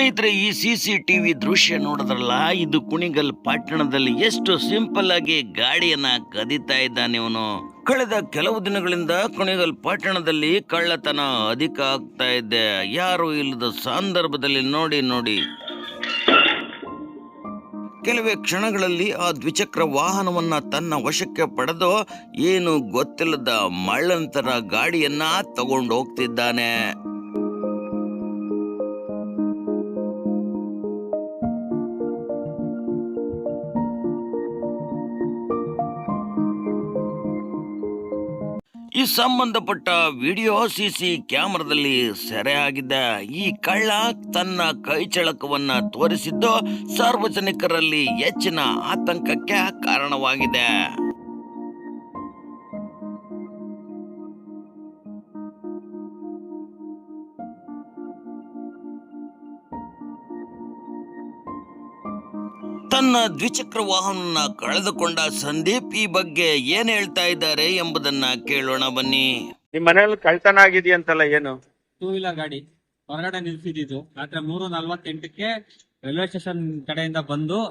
ಸ್ನೇಹಿತರೆ, ಈ C C TV ದೃಶ್ಯ ನೋಡಿದ್ರಲ್ಲ, ಇದು ಕುಣಿಗಲ್ ಪಟ್ಟಣದಲ್ಲಿ ಎಷ್ಟು ಸಿಂಪಲ್ ಆಗಿ ಗಾಡಿಯನ್ನ ಕದೀತಾ ಇದ್ದಾನೆ ಇವನು. ಕಳೆದ ಕೆಲವು ದಿನಗಳಿಂದ ಕುಣಿಗಲ್ ಪಟ್ಟಣದಲ್ಲಿ ಕಳ್ಳತನ ಅಧಿಕ ಆಗ್ತಾ ಇದೆ. ಯಾರು ಇಲ್ಲದ ಸಂದರ್ಭದಲ್ಲಿ ನೋಡಿ ನೋಡಿ. ಕೆಲವೇ ಕ್ಷಣಗಳಲ್ಲಿ ಆ ದ್ವಿಚಕ್ರ ವಾಹನವನ್ನ ತನ್ನ ವಶಕ್ಕೆ ಪಡೆದು ಏನು ಗೊತ್ತಿಲ್ಲದ ಮಳ್ಳಂತರ ಗಾಡಿಯನ್ನ ತಗೊಂಡು ಹೋಗ್ತಿದ್ದಾನೆ ಈ ಸಂಬಂಧಪಟ್ಟ ವಿಡಿಯೋ ಸಿಸಿ ಕ್ಯಾಮೆರಾದಲ್ಲಿ ಸೆರೆ ಆಗಿದ್ದ ಈ ಕಳ್ಳ ತನ್ನ ಕೈ ಚಳಕವನ್ನ ತೋರಿಸಿದ್ದು ಸಾರ್ವಜನಿಕರಲ್ಲಿ ಹೆಚ್ಚಿನ ಆತಂಕಕ್ಕೆ ಕಾರಣವಾಗಿದೆ. ತನ್ನ ದ್ವಿಚಕ್ರ ವಾಹನ ಕಳೆದುಕೊಂಡ ಸಂದೀಪ್ ಈ ಬಗ್ಗೆ ಏನ್ ಹೇಳ್ತಾ ಇದ್ದಾರೆ ಎಂಬುದನ್ನ ಕೇಳೋಣ ಬನ್ನಿ. ನಿಮ್ ಮನೇಲಿ ಕಳ್ತನ ಆಗಿದೆಯಂತಲ್ಲ ಏನು? ಟೂ ವೀಲರ್ ಗಾಡಿ. ಹೊರಗಡೆ ನಿಲ್ಸಿದ್ದು. ರಾತ್ರಿ ಮೂರು ನಲ್ವತ್ತೆಂಟಕ್ಕೆ ರೈಲ್ವೆ ಸ್ಟೇಷನ್ ಕಡೆಯಿಂದ ಬಂದು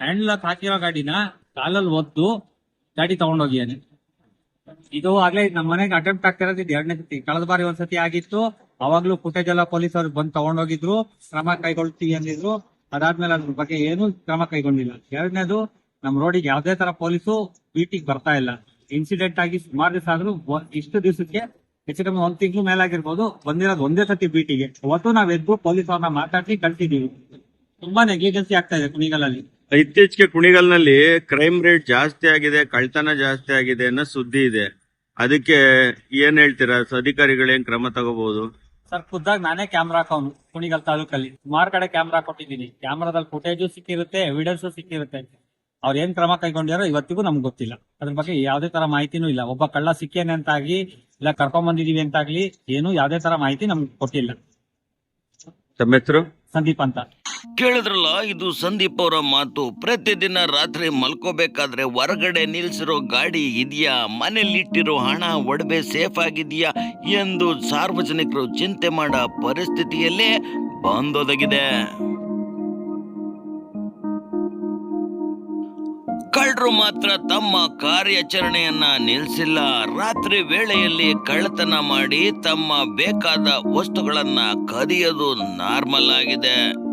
ಹ್ಯಾಂಡ್ ಲಾಕ್ ಹಾಕಿರೋ ಗಾಡಿನ ಕಾಲಲ್ಲಿ ಒದ್ದು ಗಾಡಿ ತಗೊಂಡೋಗಿದ್ದೇನೆ. ಇದು ಆಗ್ಲೇ ನಮ್ಮ ಮನೆಗೆ ಅಟೆಂಪ್ಟ್ ಆಗ್ತಿರೋದು ಇದು ಎರಡನೇ ಸತಿ. ಕಳೆದ ಬಾರಿ ಒಂದ್ಸತಿ ಆಗಿತ್ತು. ಅವಾಗ್ಲೂ ಫುಟೇಜ್ ಎಲ್ಲ ಅವ್ರು ಬಂದು ತಗೊಂಡೋಗಿದ್ರು. ಕ್ರಮ ಕೈಗೊಳ್ತೀವಿ ಅಂದಿದ್ರು. ಅದಾದ್ಮೇಲೆ ಅದ್ರ ಬಗ್ಗೆ ಏನು ಕ್ರಮ ಕೈಗೊಂಡಿಲ್ಲ. ಎರಡನೇದು, ನಮ್ ರೋಡಿಗೆ ಯಾವ್ದೇ ತರ ಪೊಲೀಸು ಬೀಟಿಗೆ ಬರ್ತಾ ಇಲ್ಲ. ಇನ್ಸಿಡೆಂಟ್ ಆಗಿ ಸುಮಾರು ದಿವಸ ಆದ್ರೂ ಇಷ್ಟು ದಿವಸಕ್ಕೆ ಹೆಚ್ಚು ಕಮ್ಮಿ ಒಂದ್ ತಿಂಗಳು ಮೇಲಾಗಿರ್ಬೋದು, ಬಂದಿರೋದು ಒಂದೇ ಸತಿ ಬೀಟಿಗೆ. ಅವತ್ತು ನಾವ್ ಎದ್ದು ಪೊಲೀಸ್ ಅವ್ರನ್ನ ಮಾತಾಡಿ ಕಳ್ಸಿದೀವಿ. ತುಂಬಾ ನೆಗ್ಲಿಜೆನ್ಸಿ ಆಗ್ತಾ ಇದೆ ಕುಣಿಗಲಲ್ಲಿ. ಇತ್ತೀಚೆಗೆ ಕುಣಿಗಲ್ನಲ್ಲಿ ಕ್ರೈಮ್ ರೇಟ್ ಜಾಸ್ತಿ ಆಗಿದೆ ಕಳ್ತನ ಜಾಸ್ತಿ ಆಗಿದೆ ಅನ್ನೋ ಸುದ್ದಿ ಇದೆ. ಅದಕ್ಕೆ ಏನ್ ಹೇಳ್ತೀರಾ? ಅಧಿಕಾರಿಗಳೇನ್ ಕ್ರಮ ತಗೋಬಹುದು? ಸರ್ ಖುದ್ದಾಗಿ ನಾನೇ ಕ್ಯಾಮ್ರಾ ಹಾಕೋನು ಕುಣಿಗಲ್ ತಾಲೂಕಲ್ಲಿ. ಸುಮಾರು ಕಡೆ ಕ್ಯಾಮ್ರಾ ಕೊಟ್ಟಿದ್ದೀನಿ. ಕ್ಯಾಮ್ರಾದಲ್ಲಿ ಫುಟೇಜು ಸಿಕ್ಕಿರುತ್ತೆ ಎವಿಡೆನ್ಸ್ ಸಿಕ್ಕಿರುತ್ತೆ ಅವ್ರು ಏನ್ ಕ್ರಮ ಕೈಗೊಂಡಿರೋ ಇವತ್ತಿಗೂ ನಮ್ಗೆ ಗೊತ್ತಿಲ್ಲ. ಅದ್ರ ಬಗ್ಗೆ ಯಾವುದೇ ತರ ಮಾಹಿತಿನೂ ಇಲ್ಲ. ಒಬ್ಬ ಕಳ್ಳ ಸಿಕ್ಕೇನೆ ಅಂತಾಗ್ಲಿ ಇಲ್ಲ ಕರ್ಕೊಂಡ್ ಬಂದಿದೀವಿ ಅಂತಾಗ್ಲಿ ಏನು ಯಾವುದೇ ತರ ಮಾಹಿತಿ ನಮ್ಗೆ ಕೊಟ್ಟಿಲ್ಲ. ತಮ್ಮ ಹೆಸರು? ಸಂದೀಪ್ ಅಂತ. ಕೇಳಿದ್ರಲ್ಲ, ಇದು ಸಂದೀಪ್ ಅವರ ಮಾತು. ಪ್ರತಿದಿನ ರಾತ್ರಿ ಮಲ್ಕೋಬೇಕಾದ್ರೆ ಹೊರಗಡೆ ನಿಲ್ಸಿರೋ ಗಾಡಿ ಇದೆಯಾ? ಮನೆಯಲ್ಲಿಟ್ಟಿರೋ ಹಣ, ಒಡವೆ ಸೇಫ್ ಆಗಿದೆಯಾ? ಎಂದು ಸಾರ್ವಜನಿಕರು ಚಿಂತೆ ಮಾಡೋ ಪರಿಸ್ಥಿತಿಯಲ್ಲೇ ಬಂದೊದಗಿದೆ. ಕಳ್ಳರು ಮಾತ್ರ ತಮ್ಮ ಕಾರ್ಯಾಚರಣೆಯನ್ನ ನಿಲ್ಲಿಸಿಲ್ಲ ರಾತ್ರಿ ವೇಳೆಯಲ್ಲಿ ಕಳ್ಳತನ ಮಾಡಿ ತಮ್ಮ ಬೇಕಾದ ವಸ್ತುಗಳನ್ನ ಕದಿಯೋದು ನಾರ್ಮಲ್ ಆಗಿದೆ.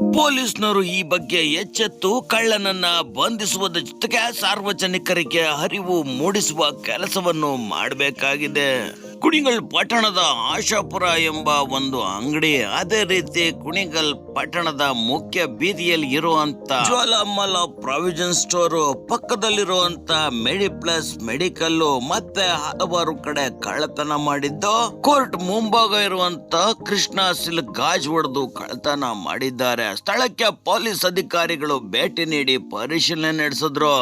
ಪೊಲೀಸ್ನವರು ಈ ಬಗ್ಗೆ ಎಚ್ಚೆತ್ತು ಕಳ್ಳನನ್ನ ಬಂಧಿಸುವುದರ ಜೊತೆಗೆ ಸಾರ್ವಜನಿಕರಿಗೆ ಅರಿವು ಮೂಡಿಸುವ ಕೆಲಸವನ್ನು ಮಾಡಬೇಕಾಗಿದೆ. ಕುಣಿಗಲ್ ಪಟ್ಟಣದ ಆಶಾಪುರ ಎಂಬ ಒಂದು ಅಂಗಡಿ ಅದೇ ರೀತಿ ಕುಣಿಗಲ್ ಪಟ್ಟಣದ ಮುಖ್ಯ ಬೀದಿಯಲ್ಲಿ ಇರುವಂತ ಜ್ವಾಲಾಮಲ ಪ್ರಾವಿಜನ್ ಸ್ಟೋರ್ ಪಕ್ಕದಲ್ಲಿರುವಂತ ಮೆಡಿ ಪ್ಲಸ್ ಮೆಡಿಕಲ್ ಮತ್ತೆ ಹಲವಾರು ಕಡೆ ಕಳ್ಳತನ ಮಾಡಿದ್ದು. ಕೋರ್ಟ್ ಮುಂಭಾಗ ಇರುವಂತ ಕೃಷ್ಣ ಸಿಲ್ಕ್ ಗಾಜ್ ಹೊಡೆದು ಕಳ್ಳತನ ಮಾಡಿದ್ದಾರೆ. ಸ್ಥಳಕ್ಕೆ ಪೊಲೀಸ್ ಅಧಿಕಾರಿಗಳು ಭೇಟಿ ನೀಡಿ ಪರಿಶೀಲನೆ ನಡೆಸಿದ್ರು.